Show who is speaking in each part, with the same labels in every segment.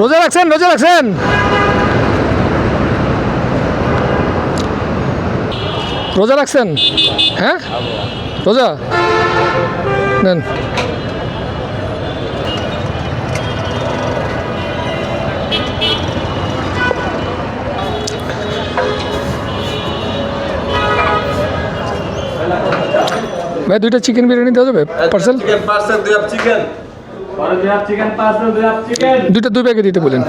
Speaker 1: রোজা রাখছেন রোজা রাখছেন? রোজা রাখছেন? হ্যাঁ? রোজা? নেন। ভাই, দুইটা চিকেন বিরিয়ানি দেওয়া যাবে? পার্সেল
Speaker 2: পার্সেল দুই চিকেন
Speaker 1: দুইটা দুই প্যাকেট দিতে বলেন।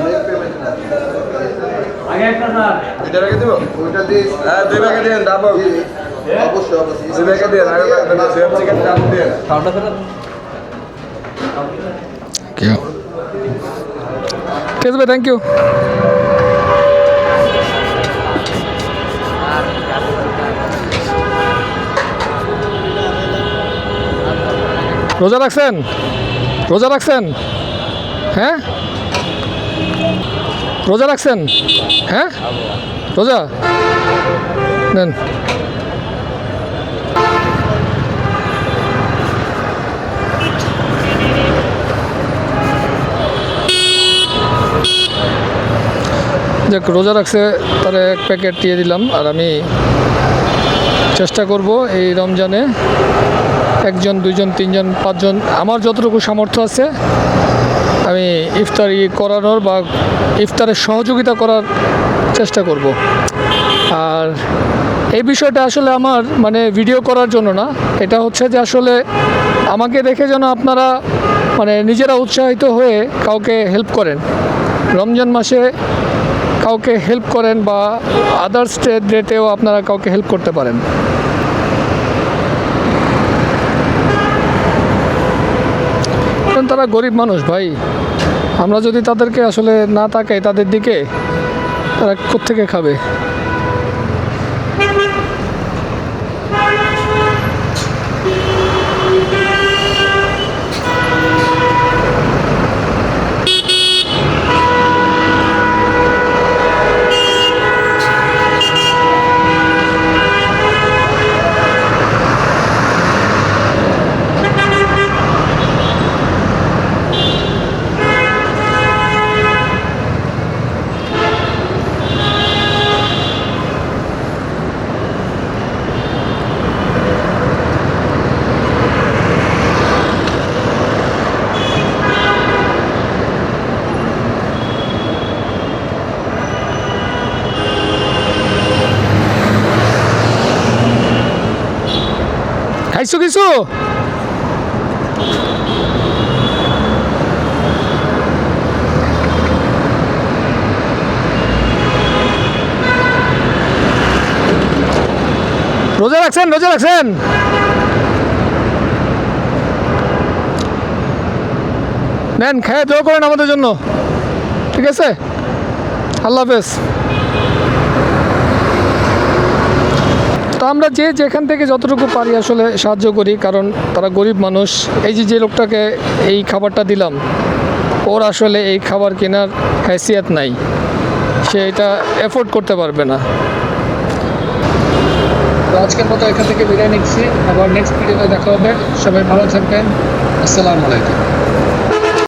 Speaker 3: আগে একটা স্যার।
Speaker 2: দুইটা রেখে দিব?
Speaker 4: ওইটা দিয়ে
Speaker 2: হ্যাঁ? দুই দিন ডাবল
Speaker 4: অবশ্যই অবশ্যই
Speaker 2: দিন আগে দিন
Speaker 1: ঠিক আছে ভাই থ্যাংক ইউ রোজা রাখছেন? রোজা রাখছেন? হ্যাঁ? রোজা রাখছেন? হ্যাঁ? রোজা? নেন। যাক, রোজা রাখছে তারা এক প্যাকেট দিয়ে দিলাম, আর আমি চেষ্টা করব এই রমজানে একজন, দুইজন, তিনজন, পাঁচজন, আমার যতটুকু সামর্থ্য আছে, আমি ইফতারি করানোর বা ইফতারের সহযোগিতা করার চেষ্টা করব। আর এই বিষয়টা আসলে আমার মানে ভিডিও করার জন্য না, এটা হচ্ছে যে আসলে আমাকে দেখে যেন আপনারা মানে নিজেরা উৎসাহিত হয়ে কাউকে হেল্প করেন। রমজান মাসে কাউকে হেল্প করেন বা আদার্স ডেটেও আপনারা কাউকে হেল্প করতে পারেন। কারণ তারা গরিব মানুষ ভাই। আমরা যদি তাদেরকে আসলে না তাকাই তাদের দিকে, তারা কোত্থেকে খাবে? খাইছো কিছু? রোজা রাখছেন রোজা রাখছেন? নেন, খেয়ে দোয়া করেন আমাদের জন্য। ঠিক আছে? আল্লাহ হাফেজ। আমরা যে যেখান থেকে যতটুকু পারি আসলে সাহায্য করি, কারণ তারা গরিব মানুষ। এই যে যে লোকটাকে এই খাবারটা দিলাম, ওর আসলে এই খাবার কেনার হ্যাসিয়াত নাই। সে এটা এফোর্ড করতে পারবে না। আজকের মতো এখান থেকে বিদায় নিচ্ছি। আবার নেক্সট ভিডিওতে দেখা হবে। সবাই ভালো থাকবেন। আসসালামু আলাইকুম।